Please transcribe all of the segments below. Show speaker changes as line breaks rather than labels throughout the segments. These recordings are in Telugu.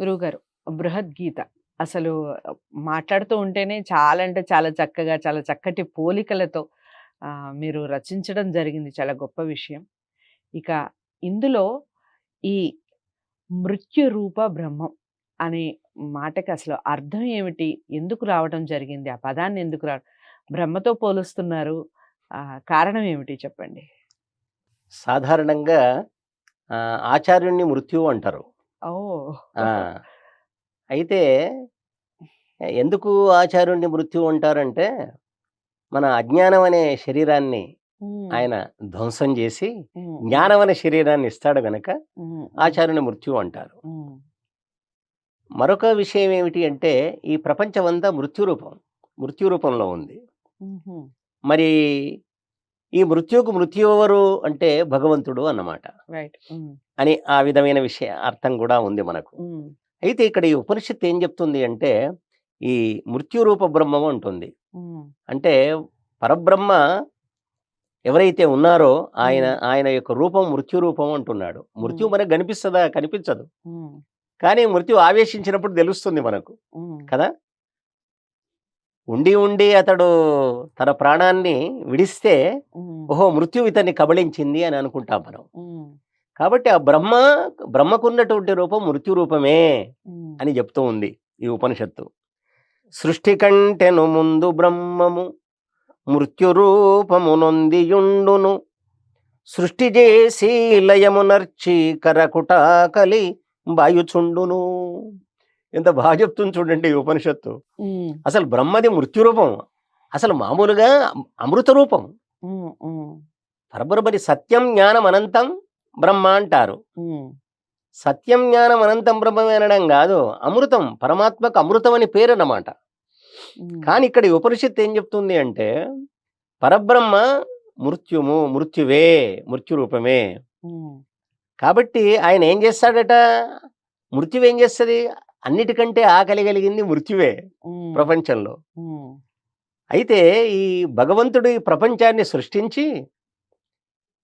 గురువుగారు బృహద్గీత. అసలు మాట్లాడుతూ ఉంటేనే చాలా అంటే చాలా చక్కగా చాలా చక్కటి పోలికలతో మీరు రచించడం జరిగింది. చాలా గొప్ప విషయం. ఇక ఇందులో ఈ మృత్యురూప బ్రహ్మం అనే మాటకి అసలు అర్థం ఏమిటి? ఎందుకు రావడం జరిగింది? ఆ పదాన్ని ఎందుకు రా బ్రహ్మతో పోలుస్తున్నారు? కారణం ఏమిటి? చెప్పండి.
సాధారణంగా ఆచార్యుణ్ణి మృత్యువు అంటారు. అయితే ఎందుకు ఆచార్యుణ్ణి మృత్యువు అంటారంటే మన అజ్ఞానం అనే శరీరాన్ని ఆయన ధ్వంసం చేసి జ్ఞానం అనే శరీరాన్ని ఇస్తాడు గనక ఆచార్యుని మృత్యువు అంటారు. మరొక విషయం ఏమిటి అంటే ఈ ప్రపంచం అంతా మృత్యు రూపం మృత్యు రూపంలో ఉంది. మరి ఈ మృత్యువుకు మృత్యు ఎవరు అంటే భగవంతుడు అన్నమాట. అని ఆ విధమైన విషయ అర్థం కూడా ఉంది మనకు. అయితే ఇక్కడ ఈ ఉపనిషత్తు ఏం చెప్తుంది అంటే ఈ మృత్యు రూప బ్రహ్మం ఉంటుంది అంటే పరబ్రహ్మ ఎవరైతే ఉన్నారో ఆయన. ఆయన యొక్క రూపం మృత్యు రూపం అంటున్నాడు. మృత్యు. మనకు కనిపిస్తుందా? కనిపించదు. కానీ మృత్యు ఆవేశించినప్పుడు తెలుస్తుంది మనకు. కదా? ఉండి ఉండి అతడు తన ప్రాణాన్ని విడిస్తే ఓహో మృత్యు ఇతన్ని కబళించింది అని అనుకుంటాం మనం. కాబట్టి ఆ బ్రహ్మ బ్రహ్మకున్నటువంటి రూపం మృత్యు రూపమే అని చెప్తూ ఉంది ఈ ఉపనిషత్తు. సృష్టి కంటెను ముందు బ్రహ్మము మృత్యురూపమునొందియుండును సృష్టి చేసి లయమునర్చి కరకుటాకలి బాయుచుండును. ఎంత బాగా చెప్తుంది చూడండి ఉపనిషత్తు. అసలు బ్రహ్మది మృత్యురూపం అసలు మామూలుగా అమృత రూపం. పరబ్రహ్మది సత్యం జ్ఞానం అనంతం బ్రహ్మ అంటారు. సత్యం జ్ఞానం అనంతం బ్రహ్మమే అనడం కాదు అమృతం పరమాత్మకు అమృతం అని పేరు అన్నమాట. కానీ ఇక్కడ ఉపనిషత్తు ఏం చెప్తుంది అంటే పరబ్రహ్మ మృత్యుము మృత్యువే మృత్యు రూపమే.
ఉమ్,
కాబట్టి ఆయన ఏం చేస్తాడట? మృత్యువు ఏం చేస్తుంది? అన్నిటికంటే ఆకలి కలిగింది మృత్యువే ప్రపంచంలో. అయితే ఈ భగవంతుడు ఈ ప్రపంచాన్ని సృష్టించి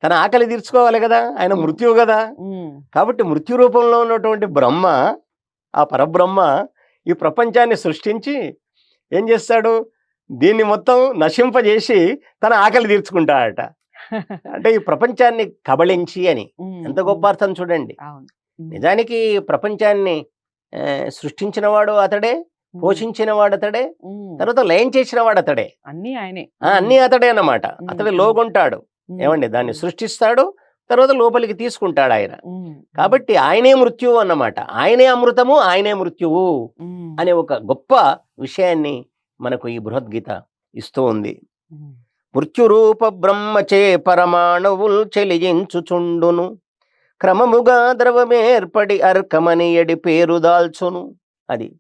తన ఆకలి తీర్చుకోవాలి కదా ఆయన మృత్యువు కదా. కాబట్టి మృత్యు రూపంలో ఉన్నటువంటి బ్రహ్మ ఆ పరబ్రహ్మ ఈ ప్రపంచాన్ని సృష్టించి ఏం చేస్తాడు? దీన్ని మొత్తం నశింపజేసి తన ఆకలి తీర్చుకుంటాడట. అంటే ఈ ప్రపంచాన్ని కబళించి అని. ఎంత గొప్ప అర్థం చూడండి. నిజానికి ప్రపంచాన్ని సృష్టించిన వాడు అతడే పోషించిన వాడు అతడే తర్వాత లయం చేసిన వాడు అతడే
అన్నీ ఆయనే.
ఆ, అన్నీ అతడే అన్నమాట. అతడు. లోగుంటాడు. ఏమండి? దాన్ని సృష్టిస్తాడు తర్వాత లోపలికి తీసుకుంటాడు ఆయన. కాబట్టి ఆయనే మృత్యువు అన్నమాట. ఆయనే అమృతము ఆయనే మృత్యువు అనే ఒక గొప్ప విషయాన్ని మనకు ఈ బృహద్గీత ఇస్తూ ఉంది. మృత్యురూప బ్రహ్మచే పరమాణువుల్ చెలియించుచుండును. క్రమముగా ద్రవమేర్పడి అర్కమనియడి పేరు దాల్చును. అది.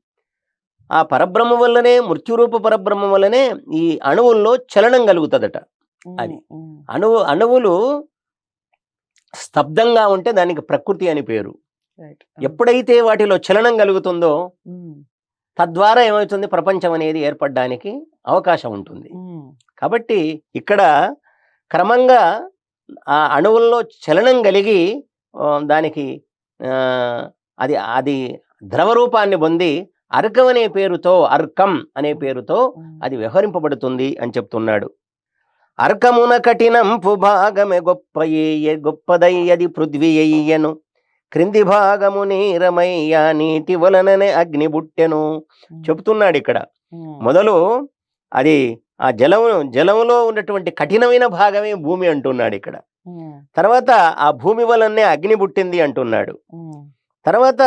ఆ పరబ్రహ్మ వల్లనే మృత్యురూప పరబ్రహ్మ వల్లనే ఈ అణువుల్లో చలనం కలుగుతుందట. అది. అణువు అణువులు స్తబ్దంగా ఉంటే దానికి ప్రకృతి అని పేరు. ఎప్పుడైతే వాటిలో చలనం కలుగుతుందో తద్వారా ఏమవుతుంది? ప్రపంచం అనేది ఏర్పడడానికి అవకాశం ఉంటుంది. కాబట్టి ఇక్కడ క్రమంగా ఆ అణువుల్లో చలనం కలిగి దానికి అది అది ద్రవ రూపాన్ని పొంది అర్కం అనే పేరుతో అర్కం అనే పేరుతో అది వ్యవహరింపబడుతుంది అని చెప్తున్నాడు. అర్కమున కఠినంపు భాగమే గొప్ప ఏయ గొప్పదయ్యది పృథ్వీ అయ్యను క్రింది భాగము నీరమయ్య నీటి వలననే అగ్ని బుట్టెను. చెబుతున్నాడు ఇక్కడ. మొదలు అది ఆ జలము జలములో ఉన్నటువంటి కఠినమైన భాగమే భూమి అంటున్నాడు ఇక్కడ. తర్వాత ఆ భూమి వలనే అగ్ని పుట్టింది అంటున్నాడు. తర్వాత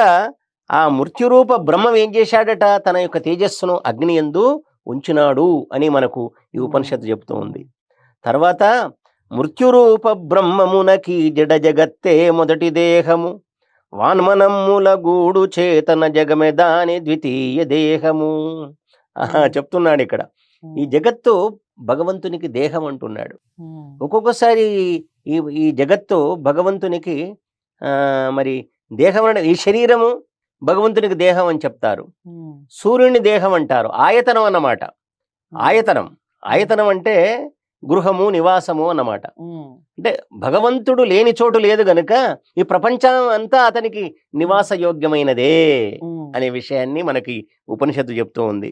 ఆ మృత్యురూప బ్రహ్మం ఏం చేశాడట? తన యొక్క తేజస్సును అగ్ని ఎందు ఉంచినాడు అని మనకు ఈ ఉపనిషత్తు చెప్తూ ఉంది. తర్వాత మృత్యురూప బ్రహ్మమునకి జడ జగత్తే మొదటి దేహము వాన్మనమ్ముల గూడు చేతన జగమె దాని ద్వితీయ దేహము. చెప్తున్నాడు ఇక్కడ. ఈ జగత్తు భగవంతునికి దేహం అంటున్నాడు. ఒక్కొక్కసారి ఈ ఈ జగత్తు భగవంతునికి ఆ, మరి దేహం అనే ఈ శరీరము భగవంతునికి దేహం అని చెప్తారు. సూర్యుని దేహం అంటారు. ఆయతనం అన్నమాట. ఆయతనం. ఆయతనం అంటే గృహము నివాసము అన్నమాట. అంటే భగవంతుడు లేని చోటు లేదు గనుక ఈ ప్రపంచం అంతా అతనికి నివాస యోగ్యమైనదే అనే విషయాన్ని మనకి ఉపనిషత్తు చెప్తూ ఉంది.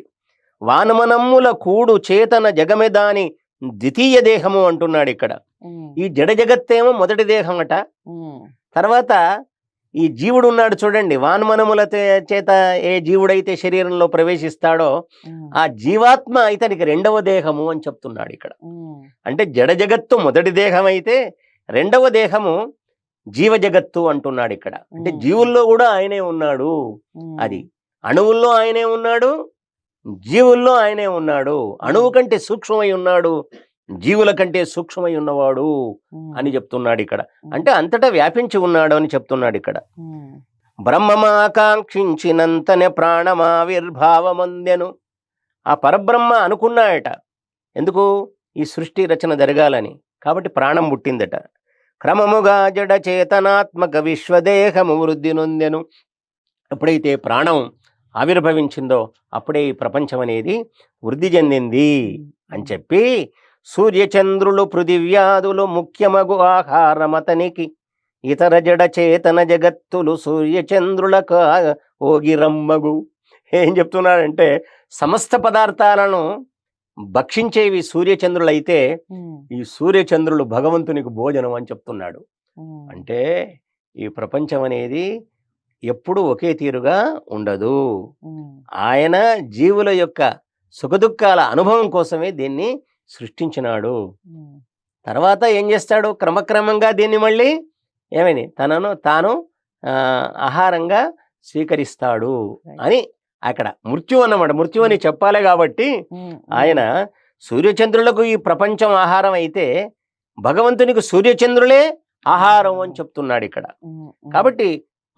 వానమనమ్ముల కూడు చేతన జగమెదాని ద్వితీయ దేహము అంటున్నాడు ఇక్కడ ఈ జడ జగత్తేమో మొదటి దేహం అట తర్వాత ఈ జీవుడు ఉన్నాడు చూడండి వాన్మనముల చేత ఏ జీవుడైతే శరీరంలో ప్రవేశిస్తాడో ఆ జీవాత్మ ఇతనికి రెండవ దేహము అని చెప్తున్నాడు ఇక్కడ అంటే జడ జగత్తు మొదటి దేహం అయితే రెండవ దేహము జీవ జగత్తు అంటున్నాడు ఇక్కడ అంటే. జీవుల్లో కూడా ఆయనే ఉన్నాడు. అది అణువుల్లో ఆయనే ఉన్నాడు జీవుల్లో ఆయనే ఉన్నాడు. అణువు కంటే సూక్ష్మమై ఉన్నాడు. జీవుల కంటే సూక్ష్మమై ఉన్నవాడు అని చెప్తున్నాడు ఇక్కడ. అంటే అంతటా వ్యాపించి ఉన్నాడు అని చెప్తున్నాడు ఇక్కడ. బ్రహ్మమాకాంక్షించినంతనే ప్రాణమావిర్భావమందెను. ఆ పరబ్రహ్మ అనుకున్నాయట. ఎందుకు? ఈ సృష్టి రచన జరగాలని. కాబట్టి ప్రాణం పుట్టిందట. క్రమముగా జడ చేతనాత్మక విశ్వదేహము వృద్ధి నొందెను. ఎప్పుడైతే ప్రాణం ఆవిర్భవించిందో అప్పుడే ఈ ప్రపంచం అనేది వృద్ధి చెందింది అని చెప్పి సూర్యచంద్రులు పృథివ్యాదులు ముఖ్యమగు ఆహారమతనికి ఇతర జడ చేతన జగత్తులు సూర్యచంద్రుల ఓగిరమ్మగు. ఏం చెప్తున్నాడంటే సమస్త పదార్థాలను భక్షించేవి సూర్యచంద్రులైతే ఈ సూర్యచంద్రులు భగవంతునికి భోజనం అని చెప్తున్నాడు. అంటే ఈ ప్రపంచం అనేది ఎప్పుడూ ఒకే తీరుగా ఉండదు. ఆయన జీవుల యొక్క సుఖదుఖాల అనుభవం కోసమే దీన్ని సృష్టించినాడు. తర్వాత ఏం చేస్తాడు? క్రమక్రమంగా దీన్ని మళ్ళీ ఏమని తనను తాను ఆహారంగా స్వీకరిస్తాడు అని అక్కడ మృత్యు అన్నమాట. మృత్యు అని చెప్పాలి కాబట్టి ఆయన సూర్యచంద్రులకు ఈ ప్రపంచం ఆహారం అయితే భగవంతునికి సూర్యచంద్రులే ఆహారం అని చెప్తున్నాడు ఇక్కడ. కాబట్టి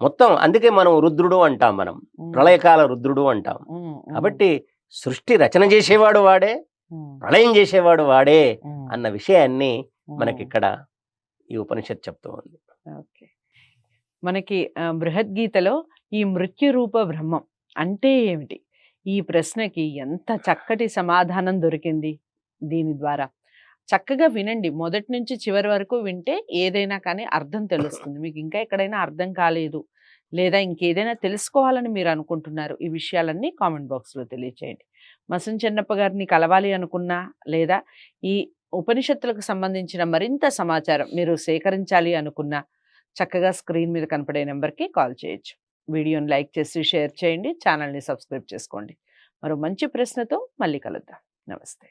మొత్తం అందుకే మనం రుద్రుడు అంటాం మనం. ప్రళయకాల రుద్రుడు అంటాం. కాబట్టి సృష్టి రచన చేసేవాడు వాడే ప్రళయం చేసేవాడు వాడే అన్న విషయాన్ని
ఉమ్.
మనకి ఇక్కడ ఈ ఉపనిషత్ చెప్తూ ఉంది.
ఓకే. మనకి బృహద్గీతలో ఈ మృత్యు రూప బ్రహ్మం అంటే ఏమిటి? ఈ ప్రశ్నకి ఎంత చక్కటి సమాధానం దొరికింది దీని ద్వారా. చక్కగా వినండి. మొదటి నుంచి చివరి వరకు వింటే ఏదైనా కానీ అర్థం తెలుస్తుంది. మీకు ఇంకా ఎక్కడైనా అర్థం కాలేదు లేదా ఇంకేదైనా తెలుసుకోవాలని మీరు అనుకుంటున్నారు ఈ విషయాలన్నీ కామెంట్ బాక్స్లో తెలియచేయండి. మసన్ చెన్నప్ప గారిని కలవాలి అనుకున్నా లేదా ఈ ఉపనిషత్తులకు సంబంధించిన మరింత సమాచారం మీరు సేకరించాలి అనుకున్నా చక్కగా స్క్రీన్ మీద కనపడే నెంబర్కి కాల్ చేయొచ్చు. వీడియోని లైక్ చేసి షేర్ చేయండి ఛానల్ని సబ్స్క్రైబ్ చేసుకోండి. మరో మంచి ప్రశ్నతో మళ్ళీ కలుద్దాం. నమస్తే.